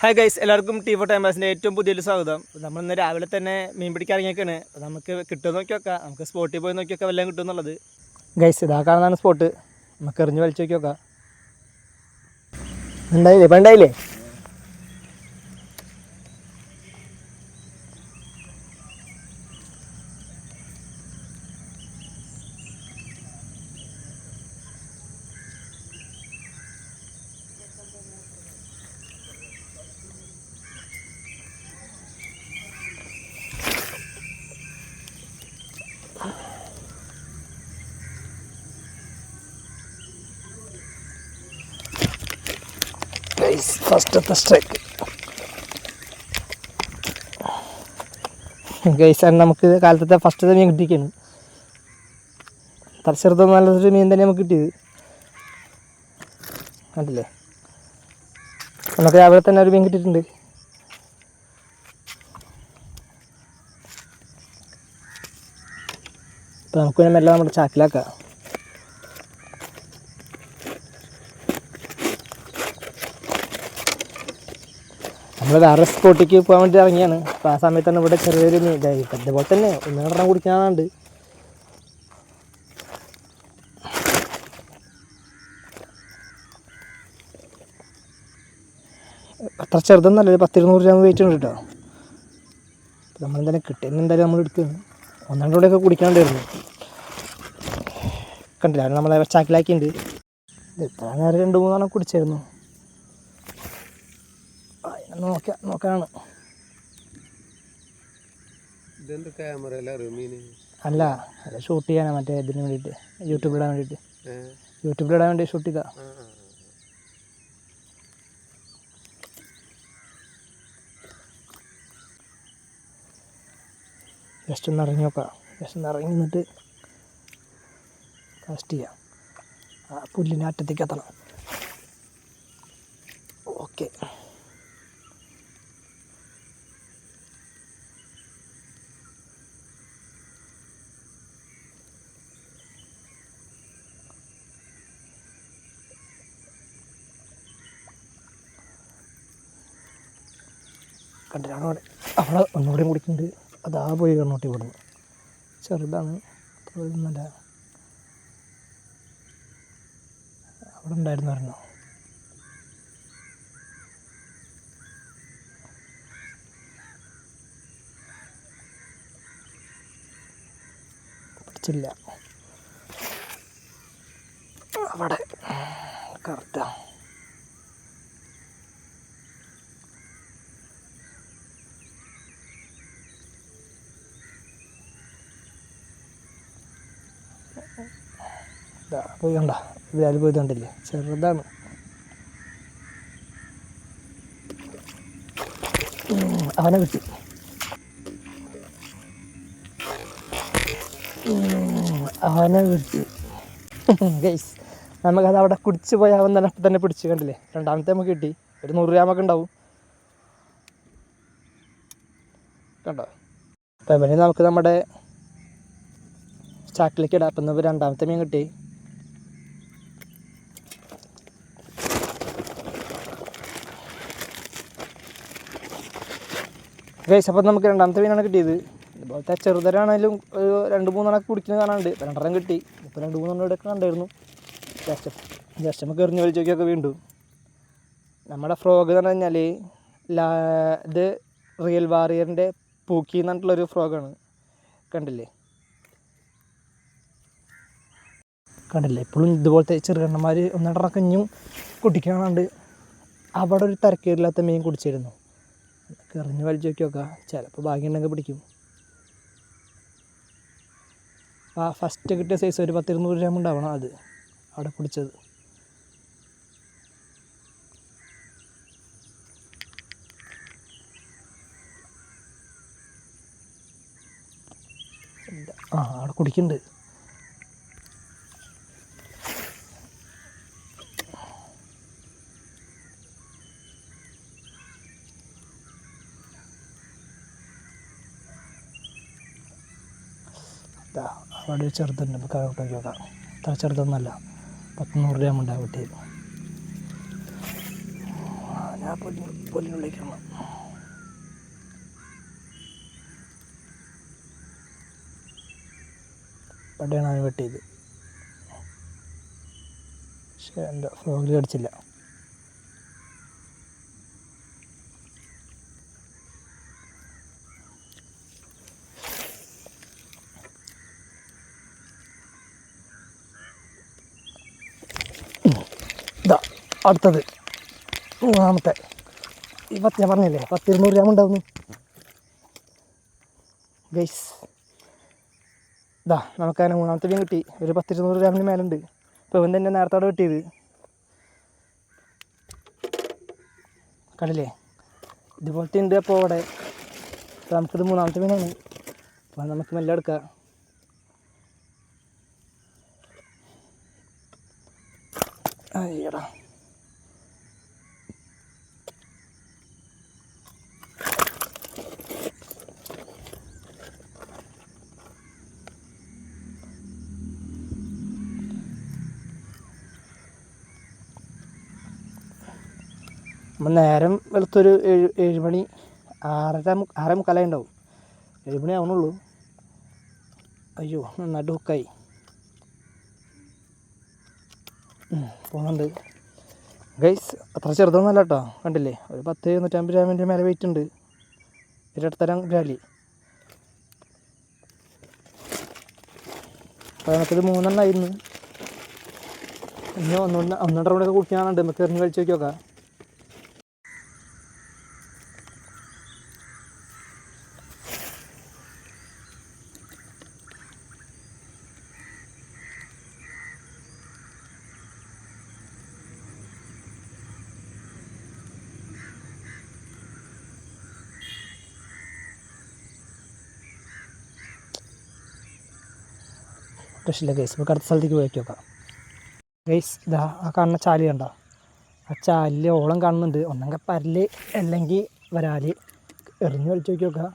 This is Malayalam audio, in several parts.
ഹായ് ഗൈസ് എല്ലാവർക്കും ടി ഫോർ ടൈമേഴ്സിന്റെ ഏറ്റവും പുതിയൊരു സ്വാഗതം. നമ്മൾ ഇന്ന് രാവിലെ തന്നെ മീൻ പിടിക്കാൻ ഇറങ്ങിയൊക്കെയാണ് നമുക്ക് കിട്ടുമോ നോക്കി നോക്കാം നമുക്ക് സ്പോട്ടിൽ പോയി നോക്കി നോക്കാം വല്ലതും കിട്ടുമെന്നുള്ളത് ഗൈസ് ഇതാ കാണുന്നതാണ് സ്പോട്ട് നമുക്ക് എറിഞ്ഞ് വലിച്ചു നോക്കി നോക്കാം ഉണ്ടായില്ലേ ഇപ്പം ഉണ്ടായില്ലേ ഗൈസ് ഫസ്റ്റത്തെ സ്ട്രൈക്ക് ഗൈസ് ആണ് നമുക്ക് കാലത്തെ ഫസ്റ്റത്തെ മീൻ കിട്ടിയിരിക്കുന്നു. തലച്ചെറുത്തം നല്ലൊരു മീൻ തന്നെ നമുക്ക് കിട്ടിയത്. കണ്ടില്ലേ? നമുക്ക് രാവിലെ തന്നെ ഒരു മീൻ കിട്ടിയിട്ടുണ്ട്. ഇപ്പം നമുക്ക് വേണമെല്ലാം നമ്മുടെ ചാക്കിലാക്കാം. നമ്മൾ വേറെ സ്പോട്ടിലേക്ക് പോകാൻ വേണ്ടി ഇറങ്ങിയാണ്. അപ്പോൾ ആ സമയത്ത് തന്നെ ഇവിടെ ചെറിയൊരു ഇതായി ഇതേപോലെ തന്നെ ഒന്ന് രണ്ടെണ്ണം കുടിക്കാനുണ്ട്. അത്ര ചെറുതൊന്നല്ല ഒരു പത്തിരുന്നൂറ് ഗ്രാം വെയിറ്റ് ഉണ്ട് കേട്ടോ അപ്പോൾ നമ്മളെന്തായാലും കിട്ടുന്ന എന്തായാലും നമ്മൾ എടുക്കുന്നു ഒന്നാണ്ട് കൂടെയൊക്കെ കുടിക്കാണ്ടായിരുന്നു കണ്ടില്ല നമ്മളെ ചാക്കിലാക്കിയിട്ടുണ്ട് ഇത് ഇത്ര നേരം രണ്ട് മൂന്നെണ്ണം കുടിച്ചായിരുന്നു നോക്കാം നോക്കാണ്. അല്ല അല്ല ഷൂട്ട് ചെയ്യാനാണ് മറ്റേ ഇതിന് വേണ്ടിയിട്ട് യൂട്യൂബിലിടാൻ വേണ്ടിയിട്ട്? യൂട്യൂബിലിടാൻ വേണ്ടി ഷൂട്ട് ചെയ്താ. ജസ്റ്റ് ഒന്ന് ഇറങ്ങി നോക്കാം. ജസ്റ്റ് ഒന്ന് ഇറങ്ങി നിന്നിട്ട് കാസ്റ്റ് ചെയ്യാം. ആ പുല്ലിനെ അറ്റത്തേക്ക് എത്തണം. ഓക്കെ കണ്ടിട്ടാണ് അവിടെ. അവിടെ ഒന്നുകൂടി കുടിക്കുന്നുണ്ട്. അതാ പോയി കണ്ണോട്ടി ഇവിടുന്ന് ചെറുതാണ്. ഒന്നുമല്ല അവിടെ ഉണ്ടായിരുന്നു പറഞ്ഞു പിടിച്ചില്ല. അവിടെ. കറക്റ്റാ ഇതാ പോയി കണ്ട വിരാൽ പോയി കണ്ടില്ലേ ചെറുതാണ് അവനെ കിട്ടി അവനെ കിട്ടി ഗൈസ് നമുക്കത് അവിടെ കുടിച്ച് പോയി അവൻ തന്നെ തന്നെ പിടിച്ച് കണ്ടില്ലേ? രണ്ടാമത്തെ നമുക്ക് കിട്ടി. ഒരു നൂറ് ഗ്രാമൊക്കെ ഉണ്ടാവും. കണ്ടോ? അപ്പം ഇവനെ നമുക്ക് നമ്മുടെ ചാക്കിലേക്ക് ഇടാം. അപ്പം രണ്ടാമത്തെ മീൻ കിട്ടി. ഗൈസ് അപ്പം നമുക്ക് രണ്ടാമത്തെ മീനാണ് കിട്ടിയത്. ഇതുപോലത്തെ ചെറുതരാണെങ്കിലും ഒരു രണ്ട് മൂന്നെണ്ണൊക്കെ കുടിക്കുന്നത് കാണാണ്ട് രണ്ടെണ്ണം കിട്ടി. ഇപ്പോൾ രണ്ട് മൂന്നെണ്ണം ഇവിടെ കണ്ടായിരുന്നു. ജസ്റ്റ് ജസ്റ്റ് നമുക്ക് എറിഞ്ഞ് വലിച്ചൊക്കെ വീണ്ടും. നമ്മുടെ ഫ്രോഗ് എന്ന് പറഞ്ഞു കഴിഞ്ഞാൽ ലാ ഇത് റിയൽ വാറിയറിന്റെ പൂക്കി എന്ന് പറഞ്ഞിട്ടുള്ളൊരു ഫ്രോഗാണ് കണ്ടില്ലേ? കണ്ടില്ലേ? ഇപ്പോഴും ഇതുപോലത്തെ ചെറുകണ്ണന്മാർ ഒന്നിടക്കഞ്ഞും കുട്ടിക്കാണാണ്ട് അവിടെ ഒരു തരക്കേടില്ലാത്ത മീൻ കുടിച്ചിരുന്നു. എറിഞ്ഞ് വലിച്ചു നോക്കി. നോക്കാം ചിലപ്പോൾ ഭാഗ്യമുണ്ടെങ്കിൽ പിടിക്കും. ആ ഫസ്റ്റ് കിട്ടിയ സൈസ് ഒരു പത്തിരുന്നൂറ് ഗ്രാം ഉണ്ടാവണം അത്. അവിടെ പിടിച്ചത്. ആ അവിടെ കുടിക്കുന്നുണ്ട്. അവിടെ ചെറുതുണ്ട്. നമുക്ക് അങ്ങോട്ട് നോക്കി അത്ര ചെറുതൊന്നുമല്ല പത്ത് നൂറ് ഗ്രാം ഉണ്ടാവും കിട്ടിയത് ഞാൻ പൊന്നു പൊന്നിനുള്ളിലേക്ക് ഇടണം. അവൻ വെട്ടിയത്. പക്ഷേ എന്റെ ഫ്ലോഗിൽ അടിച്ചില്ല ഇതാ അടുത്തത്. മൂന്നാമത്തെ. ഈ പത്ത് ഞാൻ പറഞ്ഞില്ലേ പത്ത് ഇരുന്നൂറ് ഗ്രാം ഉണ്ടാവുന്നു ഗൈസ് ഇതാ നമുക്കതിന് മൂന്നാമത്തെ മീൻ കിട്ടി. ഒരു പത്ത് ഇരുന്നൂറ് ഗ്രാമിന് മേലുണ്ട്. ഇപ്പോൾ ഇവൻ തന്നെ നേരത്തോടെ കിട്ടിയത് കണ്ടില്ലേ? ഇതുപോലത്തെ ഉണ്ട് അപ്പോൾ അവിടെ. അപ്പോൾ നമുക്കിത് മൂന്നാമത്തെ മീനാണ്. അപ്പോൾ നമുക്ക് മെല്ലെ എടുക്കാം. അയ്യടാ നമ്മൾ നേരം വെളുത്തൊരു ഏഴ് ഏഴ് മണി ആറര ആറേ മുക്കാലായി ഉണ്ടാവും. ഏഴ് മണി ആവണുള്ളൂ. അയ്യോ നന്നായിട്ട് ഹുക്കായി പോകുന്നുണ്ട് ഗൈസ് അത്ര ചെറുതൊന്നുമല്ല കേട്ടോ കണ്ടില്ലേ? ഒരു പത്ത് നൂറ്റമ്പത് ഗ്രാമിന്റെ മേലെ വെയിറ്റ് ഉണ്ട്. ഇരട്ടത്തരം ഗ്രാലി അപ്പോൾ നമുക്കിത് മൂന്നെണ്ണമായിരുന്നു ഇനി ഒന്നുകൊണ്ട് ഒന്നര റൗണ്ടൊക്കെ കുടിക്കാനുണ്ട് നമുക്ക് എറിഞ്ഞ് കഴിച്ച് നോക്കി നോക്കാം. രക്ഷയില്ല ഗൈസ് നമുക്ക് അടുത്ത സ്ഥലത്തേക്ക് പോയി നോക്കാം. ഗൈസ് ഇതാ ആ കാണുന്ന ചാലി കണ്ടോ? ആ ചാലിൽ ഓളം കാണുന്നുണ്ട്. ഒന്നെങ്കിൽ പരൽ അല്ലെങ്കിൽ വരാൽ. എറിഞ്ഞ് വലിച്ചു നോക്കി നോക്കുക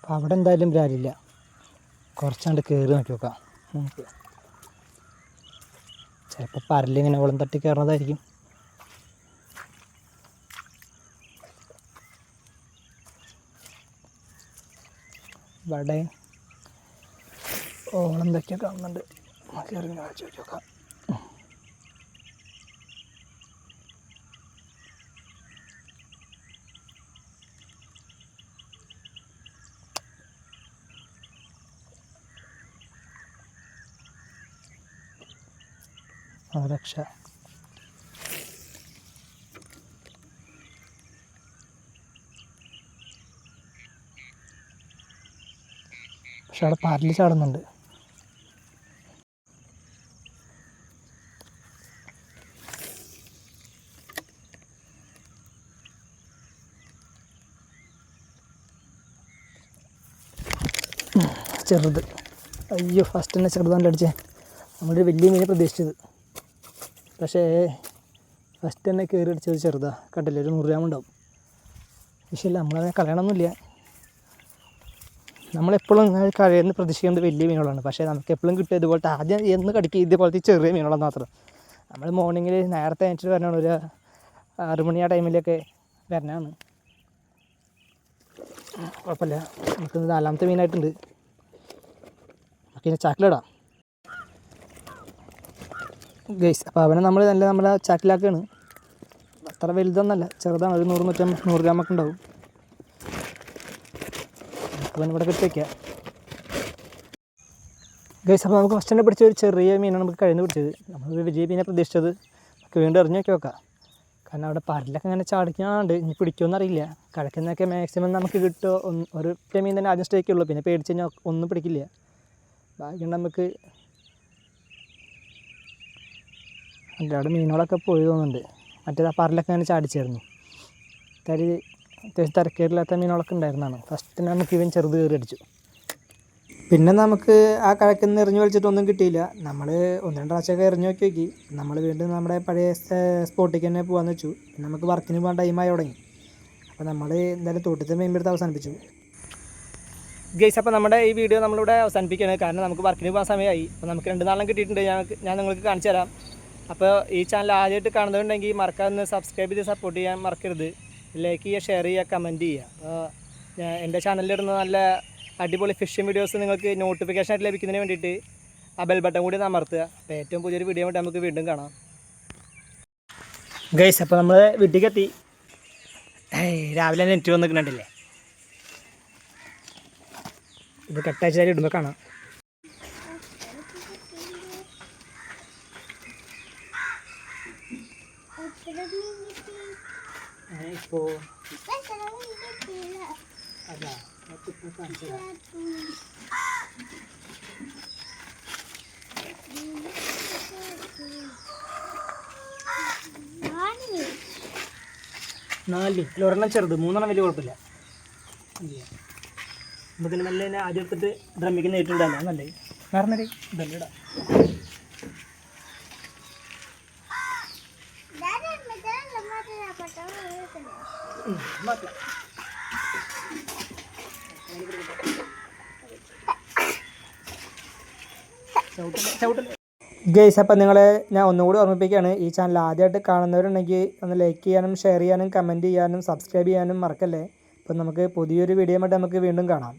അപ്പം അവിടെ എന്തായാലും വരാലില്ല. കുറച്ചാണ്ട് കയറി നോക്കി നോക്കാം. നമുക്ക് ചിലപ്പോൾ പരലിങ്ങനെ ഓളം തട്ടി കയറുന്നതായിരിക്കും ഇവിടെ ഓളം എന്തൊക്കെയോ കാണുന്നുണ്ട്. നമുക്ക് ഇറങ്ങി കാണിച്ചു നോക്കാം. ആ പക്ഷെ അവിടെ പാരൽ ചാടുന്നുണ്ട്. ചെറുത്. അയ്യോ ഫസ്റ്റ് തന്നെ ചെറുതാണ്ട് അടിച്ചേ. നമ്മളൊരു വലിയ മീനെ പ്രതീക്ഷിച്ചത്. പക്ഷേ ഫസ്റ്റ് തന്നെ കയറി അടിച്ചത് ചെറുതാണ് കണ്ടില്ലേ? ഒരു നൂറ് ഗ്രാം ഉണ്ടാവും. പക്ഷേ ഇല്ല നമ്മളതിനെ കളയണമൊന്നുമില്ല. നമ്മളെപ്പോഴും ഇങ്ങനെ കഴിയുന്ന പ്രതീക്ഷിക്കുന്നത് വലിയ മീനുകളാണ്. പക്ഷേ നമുക്ക് എപ്പോഴും കിട്ടുക ഇതുപോലത്തെ ആദ്യം എന്ന് കടിക്കുക ഇതുപോലത്തെ ചെറിയ മീനുകളാണ് മാത്രം. നമ്മൾ മോർണിംഗിൽ നേരത്തെ എണീച്ചിട്ട് വരണം ഒരു ആറ് മണി ആ ടൈമിലൊക്കെ വരണമെന്ന് കുഴപ്പമില്ല. നമുക്ക് നാലാമത്തെ മീനായിട്ടുണ്ട്. പിന്നെ ചാക്കിലിടാം ഗൈസ് അപ്പോൾ അവനെ നമ്മൾ നല്ല നമ്മളെ ചാക്കിലാക്കുകയാണ് അത്ര വലുതൊന്നല്ല ചെറുതാണ്. ഒരു നൂറ് നൂറ്റമ്പത് നൂറ് ഗ്രാമൊക്കെ ഉണ്ടാവും. അവൻ ഇവിടെ കെട്ടി ഗൈസ് അപ്പോൾ നമുക്ക് ഫസ്റ്റ് തന്നെ പിടിച്ച ഒരു ചെറിയ മീനാണ് നമുക്ക് കഴിഞ്ഞ് പിടിച്ചത്. നമ്മൾ വലിയ മീനെ പ്രതീക്ഷിച്ചത്. നമുക്ക് വീണ്ടും എറിഞ്ഞ് നോക്കി നോക്കാം. കാരണം അവിടെ പരലൊക്കെ ഇങ്ങനെ ചാടിക്കാണ്ട് ഇനി പിടിക്കുമെന്നറിയില്ല കിഴക്കുന്നൊക്കെ മാക്സിമം നമുക്ക് കിട്ടുമോ? ഒന്ന് ഒരൊറ്റ മീൻ തന്നെ ആദ്യം സ്റ്റേക്കേ ഉള്ളൂ. പിന്നെ പേടിച്ച് കഴിഞ്ഞാൽ ഒന്നും പിടിക്കില്ല. ബാക്കി നമുക്ക് അവിടെ മീനുകളൊക്കെ പോയി തോന്നുന്നുണ്ട്. മറ്റേത് ആ പരലൊക്കെ അങ്ങനെ ചാടിച്ചായിരുന്നു തരി അത്യാവശ്യം തിരക്കേടില്ലാത്ത മീനുകളൊക്കെ ഉണ്ടായിരുന്നതാണ്. ഫസ്റ്റ് നമുക്ക് ഇവൻ ചെറുത് കയറി അടിച്ചു. പിന്നെ നമുക്ക് ആ കഴക്കിൽ നിന്ന് എറിഞ്ഞു വലിച്ചിട്ടൊന്നും കിട്ടിയില്ല. നമ്മൾ ഒന്ന് രണ്ട് പ്രാവശ്യമൊക്കെ എറിഞ്ഞു നോക്കി നോക്കി. നമ്മൾ വീണ്ടും നമ്മുടെ പഴയ സ്പോട്ടിലേക്ക് തന്നെ പോകാമെന്ന് വെച്ചു. നമുക്ക് വർക്കിന് പോകാൻ ടൈമായി തുടങ്ങി. അപ്പോൾ നമ്മൾ എന്തായാലും തോട്ടത്തെ മീൻ പിടുത്തം അവസാനിപ്പിച്ചു. ഗൈസ് അപ്പോൾ നമ്മുടെ ഈ വീഡിയോ നമ്മളിവിടെ അവസാനിപ്പിക്കുകയാണ്. കാരണം നമുക്ക് വർക്കിന് പോകാൻ സമയമായി. അപ്പോൾ നമുക്ക് രണ്ട് നാളും കിട്ടിയിട്ടുണ്ട്. ഞങ്ങൾക്ക് ഞാൻ നിങ്ങൾക്ക് കാണിച്ചു തരാം. അപ്പോൾ ഈ ചാനൽ ആദ്യമായിട്ട് കാണുന്നുണ്ടെങ്കിൽ മറക്കാതെ സബ്സ്ക്രൈബ് ചെയ്ത് സപ്പോർട്ട് ചെയ്യാൻ മറക്കരുത്. ലൈക്ക് ചെയ്യുക ഷെയർ ചെയ്യുക കമന്റ് ചെയ്യുക. അപ്പോൾ ഞാൻ എന്റെ ചാനലിലിടുന്ന നല്ല അടിപൊളി ഫിഷിംഗ് വീഡിയോസ് നിങ്ങൾക്ക് നോട്ടിഫിക്കേഷൻ ആയിട്ട് ലഭിക്കുന്നതിന് വേണ്ടിയിട്ട് ആ ബെൽ ബട്ടൺ കൂടി അമർത്തുക. അപ്പോൾ ഏറ്റവും പുതിയൊരു വീഡിയോ വേണ്ടി നമുക്ക് വീണ്ടും കാണാം. ഗൈസ് അപ്പോൾ നമ്മൾ വീട്ടിലേക്ക് എത്തി രാവിലെ നെറ്റ് വന്നിട്ടുണ്ടല്ലേ ഇത് കട്ടാച്ചാരി ഇടുമ്പോൾ കാണാം. ഇപ്പോൾ അതാ ഇപ്പോൾ കാണിച്ചു തരാം. നാല്. ഒരെണ്ണം ചെറുത്. മൂന്നെണ്ണം വലിയ കുഴപ്പമില്ല. നമുക്ക് നല്ല എടുത്തിട്ട് ഡ്രമ്മിക്ക് നേരിട്ടുണ്ടല്ലോ നല്ലേ വേറെ ഇതല്ലേ ഇടാം ഉം, മാറ്റാം ഗേസ് അപ്പം നിങ്ങളെ ഞാൻ ഒന്നുകൂടി ഓർമ്മിപ്പിക്കുകയാണ്. ഈ ചാനൽ ആദ്യമായിട്ട് കാണുന്നവരുണ്ടെങ്കിൽ ഒന്ന് ലൈക്ക് ചെയ്യാനും ഷെയർ ചെയ്യാനും കമന്റ് ചെയ്യാനും സബ്സ്ക്രൈബ് ചെയ്യാനും മറക്കല്ലേ? അപ്പം നമുക്ക് പുതിയൊരു വീഡിയോ ആയിട്ട് നമുക്ക് വീണ്ടും കാണാം.